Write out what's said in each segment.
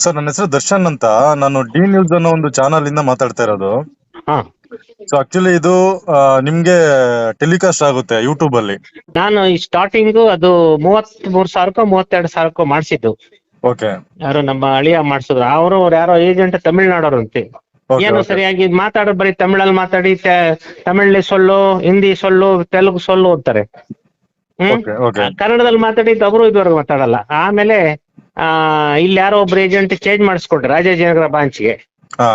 Sir ನನ್ನ ಹೆಸರು ದರ್ಶನ್ ಅಂತ. ನಾನು ಡಿ ನ್ಯೂಸ್ ಅನ್ನೋ ಒಂದು ಚಾನಲ್ ಇಂದ ಮಾತಾಡ್ತಾ ಇರೋದು. ಹಾ. ಸೊ ಆಕ್ಚುಲಿ ಇದು ಆ, ನಿಮ್ಗೆ ಟೆಲಿಕಾಸ್ಟ್ ಆಗುತ್ತೆ ಯೂಟ್ಯೂಬ್ ಅಲ್ಲಿ. ನಾನು ಈ ಸ್ಟಾರ್ಟಿಂಗ್ ಅದು ಮೂವತ್ತ್ ಮೂರ್ ಸಾವಿರಕ್ಕೋ ಮೂವತ್ತೆರಡು ಸಾವಿರಕ್ಕೋ ಮಾಡಿಸಿದ್ದು. ಓಕೆ ಯಾರು ನಮ್ಮ ಅಳಿಯ ಮಾಡಿಸಿದ್ರು. ಅವರು ಅವ್ರು ಯಾರೋ ಏಜೆಂಟ್ ತಮಿಳ್ನಾಡೋರು ಅಂತೆ. ಏನು ಸರಿಯಾಗಿ ಮಾತಾಡೋ ಬರೀ ತಮಿಳಲ್ಲಿ ಮಾತಾಡಿ ತೆ- ತಮಿಳಲ್ಲಿ ಸೊಲ್ಲು ಹಿಂದಿ ಸೊಳ್ಳು ತೆಲುಗು ಸೊಳ್ಳು ಅಂತಾರೆ. ಹ್ಮ್? ಓಕೆ ಓಕೆ ಕನ್ನಡದಲ್ಲಿ ಮಾತಾಡಿದ್ದು ಅವರು ಇದುವರೆಗೂ ಮಾತಾಡಲ್ಲ. ಆಮೇಲೆ ಇಲ್ಲಿ ಯಾರೋ ಒಬ್ರು ಏಜೆಂಟ್ ಚೇಂಜ್ ಮಾಡಿಸ್ಕೊಟ್ರು ರಾಜಾಜಿನಗರ ಬ್ರಾಂಚ್ಗೆ ಹಾ.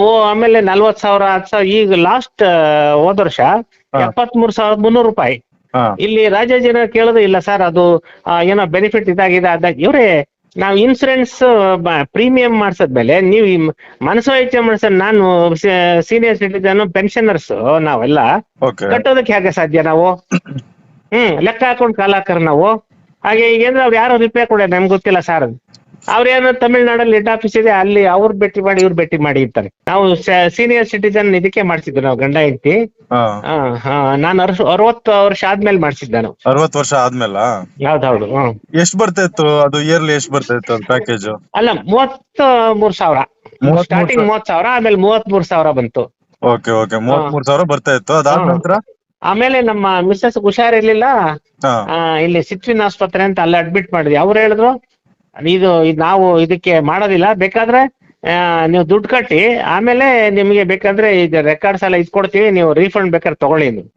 ಓ ಆಮೇಲೆ ನಲ್ವತ್ ಸಾವಿರ ಹತ್ತು ಸಾವಿರ ಈಗ ಲಾಸ್ಟ್ ಹೋದ ವರ್ಷ ಹಾ. ಎಪ್ಪತ್ಮೂರು ಸಾವಿರದ ಮುನ್ನೂರು ರೂಪಾಯಿ. ಹಾ. ಇಲ್ಲಿ ರಾಜಾಜಿನಗರ ಕೇಳೋದು ಇಲ್ಲ ಸರ್ ಅದು ಆ, ಏನೋ ಬೆನಿಫಿಟ್ ಇದಾಗಿದೆ ಅದಾಗ ಇವ್ರೆ ನಾವು ಇನ್ಸೂರೆನ್ಸ್ ಪ್ರೀಮಿಯಂ ಮಾಡ್ಸದ್ಮೇಲೆ ನೀವು ಈ ಮ- ಮನಸ್ಸು ಮಾಡ್ಸೋದು ನಾನು ಸೀನಿಯರ್ ಸಿಟಿಜನ್ ಪೆನ್ಷನರ್ಸ್ ನಾವೆಲ್ಲ ಓಕೆ ಕಟ್ಟೋದಕ್ಕೆ ಹೇಗೆ ಸಾಧ್ಯ ನಾವು? ಹ್ಮ್ ಲೆಕ್ಕ ಹಾಕೊಂಡ್ ಕಾಲ ಹಾಕರ್ ನಾವು. ಹಾಗೆ ಈಗೇಂದ್ರೆ ಅವ್ರು ಯಾರು ರಿಪೇರ್ ಕೊಡ ನಮ್ಗೆ ಗೊತ್ತಿಲ್ಲ ಸರ್ ಅವ್ರೇನೋ ತಮಿಳ್ನಾಡಲ್ಲಿ ಹೆಡ್ ಆಫೀಸ್ ಇದೆ ಅಲ್ಲಿ ಅವ್ರು ಭೇಟಿ ಮಾಡಿ ಇವ್ರು ಭೇಟಿ ಮಾಡಿ ಇರ್ತಾರೆ ನಾವು ಸೀನಿಯರ್ ಸಿಟಿಜನ್ ಇದಕ್ಕೆ ಮಾಡ್ಸಿದ್ವಿ ನಾವು ಗಂಡ ಹೆಂಡತಿ. ಹಾ. ನಾನು ಅರವತ್ತು ವರ್ಷ ಆದ್ಮೇಲೆ ಮಾಡ್ಸಿದ್ದೆ ನಾನು. ಅರವತ್ತು ವರ್ಷ ಆದ್ಮೇಲೆ? ಹೌದೌದು ಹ್ಮ್ ಎಷ್ಟ್ ಬರ್ತಾ ಇತ್ತು ಅದು ಇಯರ್ಲಿ ಎಷ್ಟು ಬರ್ತಾ ಇತ್ತು ಅದು ಪ್ಯಾಕೇಜ್ ಅಲ್ಲ ಮೂವತ್ತ ಮೂರ್ ಸಾವಿರ. ಮೂವತ್ಮೂರು ಸ್ಟಾರ್ಟಿಂಗ್ ಮೂವತ್ ಸಾವಿರ. ಆಮೇಲೆ ಮೂವತ್ ಮೂರ್ ಸಾವಿರ ಬಂತು. ಓಕೆ ಓಕೆ ಮೂವತ್ಮೂರು ಸಾವಿರ ಬರ್ತಾ ಇತ್ತು. ಅದಾದ ನಂತರ? ಆಮೇಲೆ ನಮ್ಮ ಮಿಸ್ಸಸ್ ಹುಷಾರಿರ್ಲಿಲ್ಲ. ಹಾ. ಆ, ಇಲ್ಲಿ ಸಿಟ್ವಿನ್ ಆಸ್ಪತ್ರೆ ಅಂತ ಅಲ್ಲಿ ಅಡ್ಮಿಟ್ ಮಾಡಿದ್ವಿ. ಅವ್ರು ಹೇಳಿದ್ರು ಇದು ಇದ್ ನಾವು ಇದಕ್ಕೆ ಮಾಡೋದಿಲ್ಲ. ಬೇಕಾದ್ರೆ ಆ, ನೀವು ದುಡ್ಡು ಕಟ್ಟಿ ಆಮೇಲೆ ನಿಮಗೆ ಬೇಕಾದ್ರೆ ಇದು ರೆಕಾರ್ಡ್ಸ್ ಎಲ್ಲ ಇದ್ ಕೊಡ್ತೀವಿ ನೀವು ರೀಫಂಡ್ ಬೇಕಾದ್ರೆ ತಗೊಳ್ಳಿ ನೀವು.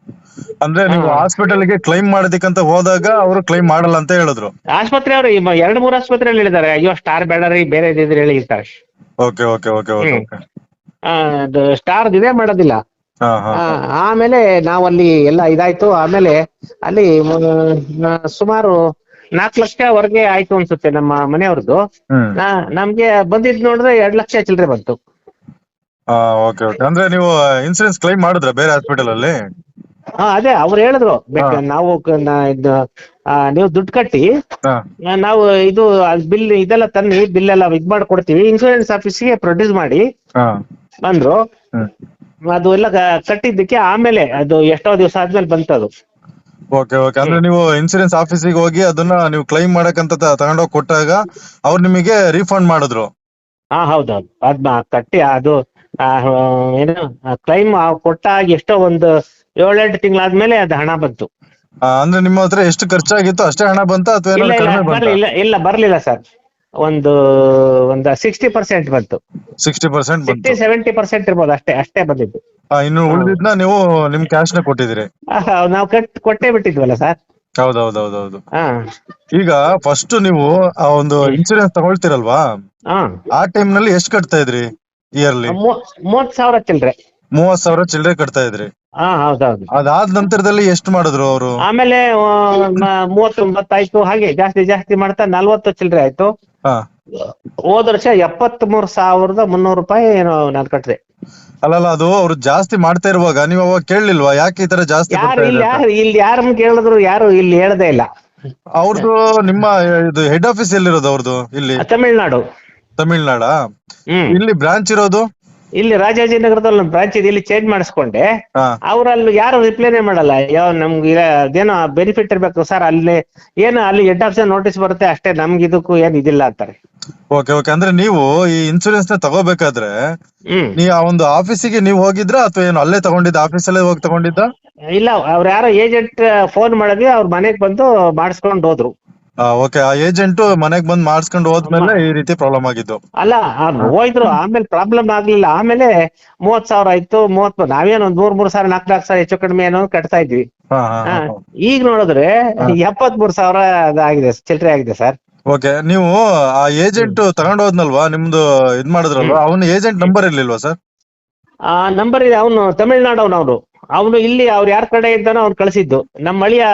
ಅಂದ್ರೆ ನೀವು ಹಾಸ್ಪಿಟಲ್ಗೆ ಹಾಸ್ಪಿಟಲ್ಗೆ ಕ್ಲೈಮ್ ಮಾಡೋದಕ್ಕಂತ ಹೋದಾಗ ಅವರು ಕ್ಲೈಮ್ ಮಾಡಲ್ಲ ಅಂತ ಹೇಳಿದ್ರು. ಆಸ್ಪತ್ರೆ ಅವರು ಎರಡು ಮೂರು ಆಸ್ಪತ್ರೆಯಲ್ಲಿ ಹೇಳಿದ್ದಾರೆ. ಅಯ್ಯೋ ಸ್ಟಾರ್ ಬೇಡರಿ ಬೇರೆ ಇದ್ರೆ ಹೇಳಿ ಓಕೆ ಓಕೆ ಓಕೆ ಓಕೆ ಅದು ಸ್ಟಾರ್ ಇದೇ ಮಾಡೋದಿಲ್ಲ. ಆ, ಆಮೇಲೆ ನಾವಲ್ಲಿ ಎಲ್ಲ ಇದಾಯ್ತು. ಆಮೇಲೆ ಅಲ್ಲಿ ಮ, ಸುಮಾರು ನಾಲ್ಕು ಲಕ್ಷವರೆಗೆ ಆಯ್ತು ಅನ್ಸುತ್ತೆ ನಮ್ಮ ಮನೆಯವ್ರದ್ದು. ಹ್ಮ್. ನಾ- ನಮ್ಗೆ ಬಂದಿದ್ ನೋಡಿದ್ರೆ ಎರಡ್ ಲಕ್ಷ ಚಿಲ್ಲರೆ ಬಂತು. Okay okay. ಅಂದ್ರೆ ನೀವು ಇನ್ಸೂರೆನ್ಸ್ ಕ್ಲೈಮ್ ಮಾಡಿದ್ರ ಬೇರೆ ಹಾಸ್ಪಿಟಲ್ ಅಲ್ಲಿ? ಹಾ ಅದೇ ಅವ್ರು ಹೇಳಿದ್ರು. ಬೇಕಾ ನಾವು ಕ- ನಾ- ಇದು, ಆ, ನೀವು ದುಡ್ಡು ಕಟ್ಟಿ ಹಾ. ನಾವು ಇದು ಬಿಲ್ ಇದೆಲ್ಲ ತನ್ನಿ ಬಿಲ್ ಎಲ್ಲ ಇದ್ ಮಾಡ್ಕೊಡ್ತೀವಿ. ಇನ್ಸೂರೆನ್ಸ್ ಆಫೀಸ್ಗೆ ಪ್ರೊಡ್ಯೂಸ್ ಮಾಡಿ ಹಾ. ಬಂದ್ರು. ಹ್ಮ್. ಅದು ಎಲ್ಲ ಕ- ಕಟ್ಟಿದ್ದಕ್ಕೆ ಆಮೇಲೆ ಅದು ಎಷ್ಟೋ ದಿವಸ ಆದ್ಮೇಲೆ ಬಂತದು. ಓಕೆ ಓಕೆ ಅಂದ್ರೆ ನೀವು ಇನ್ಸೂರೆನ್ಸ್ ಆಫೀಸಿಗೆ ಹೋಗಿ ಅದನ್ನ ನೀವು ಕ್ಲೈಮ್ ಮಾಡಕ್ಕಂತ ತ- ತಗೊಂಡೋಗಿ ಕೊಟ್ಟಾಗ ಅವ್ರು ನಿಮಗೆ ರೀಫಂಡ್ ಮಾಡಿದ್ರು. ಹಾ ಹೌದೌದು. ಅದ್ ಮ- ಕಟ್ಟಿ ಅದು ಆ, ಏನು ಕ್ಲೈಮ್ ಕೊಟ್ಟಾಗ ಎಷ್ಟೋ ಒಂದು ಏಳೆಂಟು ತಿಂಗಳಾದ್ಮೇಲೆ ಅದು ಹಣ ಬಂತು. ಆ, ಅಂದ್ರೆ ನಿಮ್ಮ ಹತ್ರ ಎಷ್ಟು ಖರ್ಚಾಗಿತ್ತು ಅಷ್ಟೇ ಹಣ ಬಂತ ಅಥವಾ ಇಲ್ಲ ಏನಾದ್ರು ಇಲ್ಲ ಕಡಿಮೆ ಬಂತ? ಬರ್ಲಿಲ್ಲ ಇಲ್ಲ ಬರ್ಲಿಲ್ಲ ಸರ್. ಒಂದು ಒಂದು ಸಿಕ್ಸ್ಟಿ ಪರ್ಸೆಂಟ್ ಬಂತು. Sixty percent sixty seventy percent ಇರ್ಬೋದು ಅಷ್ಟೇ ಅಷ್ಟೇ ಬಂದಿದ್ದು. ಇನ್ನು ಉಳಿದಿದ್ನ ನೀವು ನಿಮ್ ಕ್ಯಾಶ್ನ ಕೊಟ್ಟಿದ್ದೀರಿ. ಆಹಾ, ನಾವು ಕಟ್ ಕೊಟ್ಟೇ ಬಿಟ್ಟಿದ್ವಲ್ಲ ಸರ್ ಹೌದೌದೌದೌದು. ಹಾ. ಈಗ ಫಸ್ಟ್ ನೀವು ಆ ಒಂದು ಇನ್ಸೂರೆನ್ಸ್ ತಗೊಳ್ತಿರಲ್ವಾ? ಹಾ. ಆ ಟೈಮ್ನಲ್ಲಿ ಎಷ್ಟು ಕಟ್ತಾ ಇದ್ರಿ ಇಯರ್ಲಿ ಮೂ- ಮೂವತ್ ಸಾವಿರ ಚಿಲ್ರೆ. ಮೂವತ್ ಸಾವಿರ ಚಿಲ್ಲರೆ ಕಟ್ತಾ ಇದ್ರಿ. ಹಾ ಹೌದೌದು. ಅದಾದ ನಂತರದಲ್ಲಿ ಎಷ್ಟು ಮಾಡಿದ್ರು ಅವರು? ಆಮೇಲೆ ಆ, ಮ- ಮೂವತ್ತೊಂಬತ್ತಾಯ್ತು ಹಾಗೆ ಜಾಸ್ತಿ ಜಾಸ್ತಿ ಮಾಡ್ತಾ ನಲ್ವತ್ತು ಚಿಲ್ಲರೆ ಆಯ್ತು. ಹೋದ ವರ್ಷ ಎಪ್ಪತ್ತ್ ಮೂರ್ ಸಾವಿರದ ಮುನ್ನೂರು ರೂಪಾಯಿ ಏನೋ ನಾನು ಕಟ್ಟಿದೆ ಅಲ್ಲಲ್ಲ ಅದು ಅವ್ರು ಜಾಸ್ತಿ ಮಾಡ್ತಾ ಇರುವಾಗ ನೀವು ಅವಾಗ ಕೇಳಲಿಲ್ವಾ? ಯಾಕೆ ಈ ತರ ಜಾಸ್ತಿ ಯಾರು ಇಲ್ಲಿ ಯಾರು ಇಲ್ಲಿ ಯಾರನ್ನ ಕೇಳಿದ್ರು ಯಾರು ಇಲ್ಲಿ ಹೇಳದೇ ಇಲ್ಲ. ಅವ್ರದ್ದು ನಿಮ್ಮ ಇದು ಹೆಡ್ ಆಫೀಸ್ ಎಲ್ಲಿರೋದು ಅವ್ರದ್ದು ಇಲ್ಲಿ? ತಮಿಳ್ನಾಡು. ತಮಿಳ್ನಾಡ? ಹ್ಮ್. ಇಲ್ಲಿ ಬ್ರಾಂಚ್ ಇರೋದು? ಇಲ್ಲಿ ರಾಜಾಜಿನಗರದಲ್ಲಿ ಒಂದು ಬ್ರಾಂಚ್ ಇದೆ ಇಲ್ಲಿ ಚೇಂಜ್ ಮಾಡಿಸ್ಕೊಂಡೆ. ಹಾ. ಅವ್ರಲ್ಲಿ ಯಾರು ರಿಪ್ಲೈನೇ ಮಾಡಲ್ಲ. ಯಾವ ನಮ್ಗೆ ಅದೇನೋ ಬೆನಿಫಿಟ್ ಇರ್ಬೇಕು ಸರ್ ಅಲ್ಲಿ ಏನು ಅಲ್ಲಿ ಹೆಡ್ ಆಫೀಸ್ ನೋಟಿಸ್ ಬರುತ್ತೆ ಅಷ್ಟೇ ನಮ್ಗೆ ಇದಕ್ಕೂ ಏನ್ ಇದಿಲ್ಲ ಅಂತಾರೆ. ಓಕೆ ಓಕೆ ಅಂದ್ರೆ ನೀವು ಈ ಇನ್ಸೂರೆನ್ಸ್ನ ತಗೋಬೇಕಾದ್ರೆ ಹ್ಮ್. ನೀ ಆ ಒಂದು ಆಫೀಸಿಗೆ ನೀವು ಹೋಗಿದ್ರ ಅಥವಾ ಏನು ಅಲ್ಲೇ ತಗೊಂಡಿದ್ದ ಆಫೀಸಲ್ಲೇ ಹೋಗಿ ತಗೊಂಡಿದ್ದ? ಇಲ್ಲ ಅವ್ರ ಯಾರೋ ಏಜೆಂಟ್ ಫೋನ್ ಮಾಡಿದ್ವಿ ಅವ್ರ ಮನೆಗ್ ಬಂದು ಮಾಡಿಸ್ಕೊಂಡು ಹೋದ್ರು. ಓಕೆ ಆ ಏಜೆಂಟ್ ಮನೆಗ್ ಬಂದ್ ಮಾಡಿಸ್ಕೊಂಡು ಹೋದ್ಮೇಲೆ ಈ ರೀತಿ ಪ್ರಾಬ್ಲಮ್ ಆಗಿದ್ದು. ಅಲ್ಲ ಹೋಯ್ತು ಹೋಯ್ದ್ರು ಆಮೇಲೆ ಪ್ರಾಬ್ಲಮ್ ಆಗ್ಲಿಲ್ಲ. ಆಮೇಲೆ ಮೂವತ್ ಸಾವಿರ ಆಯ್ತು ಮೂವತ್ ನಾವೇನು ಒಂದ್ ಮೂರ್ ಮೂರ್ ಸಾವಿರ ನಾಲ್ಕು ನಾಲ್ಕು ಸಾವಿರ ಹೆಚ್ಚು ಕಡಿಮೆ ಏನೋ ಕಟ್ತಾ ಇದ್ವಿ. ಈಗ ನೋಡಿದ್ರೆ. ಎಪ್ಪತ್ ಮೂರ್ ಸಾವಿರ ಆಗಿದೆ ಚಿಲ್ಲರೆ ಆಗಿದೆ ಸರ್. ಓಕೆ ನೀವು ಆ ಏಜೆಂಟ್ ತಗೊಂಡ್ ಹೋದ್ನಲ್ವಾ? ನಿಮ್ದು ಇದ್ ಮಾಡಿದ್ರಲ್ವಾ? ಅವ್ನ ಏಜೆಂಟ್ ನಂಬರ್ ಇರ್ಲಿಲ್ವಾ ಸರ್? ಆ ನಂಬರ್ ಇದೆ ಅವನು ತಮಿಳ್ನಾಡು ಅವನು ಅವನು ಇಲ್ಲಿ ಅವ್ರು ಯಾರ ಕಡೆ ಇದ್ದಾನೋ ಅವ್ನು ಕಳಿಸಿದ್ದು. ನಮ್ಮ ಅಳಿಯ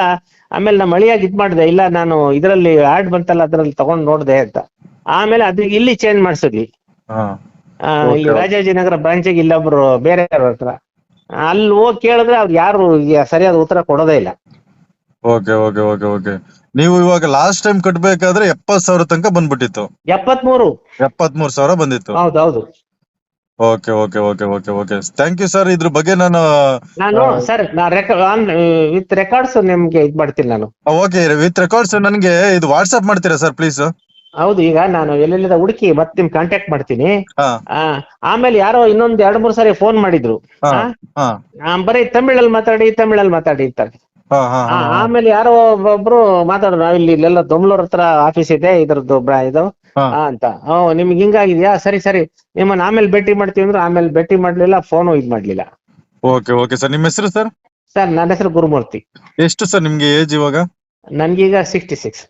ಆಮೇಲೆ ನಮ್ಮ ಅಳಿಯಾಗಿ ಇದ್ ಮಾಡಿದೆ ಇಲ್ಲ ನಾನು ಇದರಲ್ಲಿ ಆಡ್ ಬಂತಲ್ಲ ಅದ್ರಲ್ಲಿ ತಗೊಂಡ್ ನೋಡ್ದೆ ಅಂತ. ಆಮೇಲೆ ಅದು ಇಲ್ಲಿ ಚೇಂಜ್ ಮಾಡಿಸಿದ್ವಿ. ಇಲ್ಲಿ ನಗರ ರಾಜಾಜಿನಗರ ಬ್ರಾಂಚಿಗೆ ಇಲ್ಲೊಬ್ರು ಬೇರೆ ಹತ್ರ. ಅಲ್ಲಿ ಹೋಗಿ ಕೇಳಿದ್ರೆ ಅವ್ರು ಯಾರು ಸರಿಯಾದ ಉತ್ತರ ಕೊಡೋದೇ ಇಲ್ಲ. ಓಕೆ ಓಕೆ ಓಕೆ ಓಕೆ ನೀವು ಇವಾಗ ಲಾಸ್ಟ್ ಟೈಮ್ ಕಟ್ಬೇಕಾದ್ರೆ ಎಪ್ಪತ್ ಸಾವಿರ ತನಕ ಬಂದ್ಬಿಟ್ಟಿತ್ತು. ಎಪ್ಪತ್ಮೂರು. ಎಪ್ಪತ್ ಮೂರ್ ಸಾವಿರ ಬಂದಿತ್ತು. ಹೌದೌದು okay okay okay okay okay thank you sir ಇದ್ರ ಬಗ್ಗೆ ನಾನು ನಾನು ಸರ್ ವಿತ್ ರೆಕಾರ್ಡ್ಸ್ ನಿಮ್ಗೆ ಇದ್ ಮಾಡ್ತೀನಿ ನಾನು. ಓಕೆ ವಿತ್ ರೆಕಾರ್ಡ್ಸ್ ನನಗೆ ಇದು ವಾಟ್ಸ್ಆಪ್ ಮಾಡ್ತೀರಾ ಸರ್ ಪ್ಲೀಸ್ ಹೌದು ಈಗ ನಾನು ಎಲ್ಲೆಲ್ಲಿಂದ ಹುಡುಕಿ ಮತ್ತೆ ನಿಮ್ ಕಾಂಟ್ಯಾಕ್ಟ್ ಮಾಡ್ತೀನಿ. ಆ, ಆಮೇಲೆ ಯಾರೋ ಇನ್ನೊಂದ್ ಎರಡ್ ಮೂರ್ ಸಾರಿ ಫೋನ್ ಮಾಡಿದ್ರು. ಹಾ ಹಾ. ಆ, ಬರೀ ತಮಿಳಲ್ಲಿ ಮಾತಾಡಿ ತಮಿಳಲ್ಲಿ ಮಾತಾಡಿ ಅಂತಾರೆ. ಆಮೇಲೆ ಯಾರೋ ಒಬ್ಬೊಬ್ರು ಮಾತಾಡೋರು ನಾವ್ ಇಲ್ಲಿ ಇಲ್ಲೆಲ್ಲ ದೊಮ್ಲೂರ್ ಹತ್ರ ಆಫೀಸ್ ಇದೆ ಇದ್ರದ್ದು ಬ್ರಾ- ಇದು. ಹಾ. ಅಂತ. ಓ ನಿಮ್ಗೆ ಹಿಂಗಾಗಿದ್ಯಾ? ಸರಿ ಸರಿ. ನಿಮ್ಮನ್ನ ಆಮೇಲೆ ಭೇಟಿ ಮಾಡ್ತೀವಿ ಅಂದ್ರೆ ಆಮೇಲೆ ಭೇಟಿ ಮಾಡ್ಲಿಲ್ಲ ಫೋನ್ ಇದ್ ಮಾಡ್ಲಿಲ್ಲ. Okay okay. ಸರ್ ನಿಮ್ಮ ಹೆಸರು ಸರ್? ಸರ್ ನನ್ನ ಹೆಸರು ಗುರುಮೂರ್ತಿ. ಎಷ್ಟು ಸರ್ ನಿಮ್ಗೆ ಏಜ್ ಇವಾಗ? ನನ್ಗೀಗ ಸಿಕ್ಸ್ಟಿ ಸಿಕ್ಸ್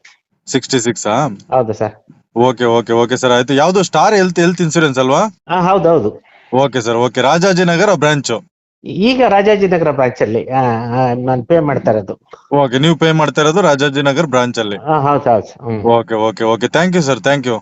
ಸಿಕ್ಸ್ಟಿ ಸಿಕ್ಸ್ ಹೌದು sir. Okay okay okay sir. ಆಯ್ತು. ಯಾವ್ದು ಸ್ಟಾರ್ ಹೆಲ್ತ್ ಹೆಲ್ತ್ ಇನ್ಸೂರೆನ್ಸ್ ಅಲ್ವಾ? ಹಾ ಹೌದೌದು. Okay sir okay. Rajajinagar branch. ಈಗ ರಾಜಾಜಿನಗರ ಬ್ರಾಂಚ್ ಅಲ್ಲಿ ನಾನು ಪೇ ಮಾಡ್ತಾ ಇರೋದು. ಓಕೆ ನೀವು ಪೇ ಮಾಡ್ತಾ ಇರೋದು ರಾಜಾಜಿನಗರ್ ಬ್ರಾಂಚ್ ಅಲ್ಲಿ. ಹೌದು ಹೌದು. Okay okay okay thank you sir thank you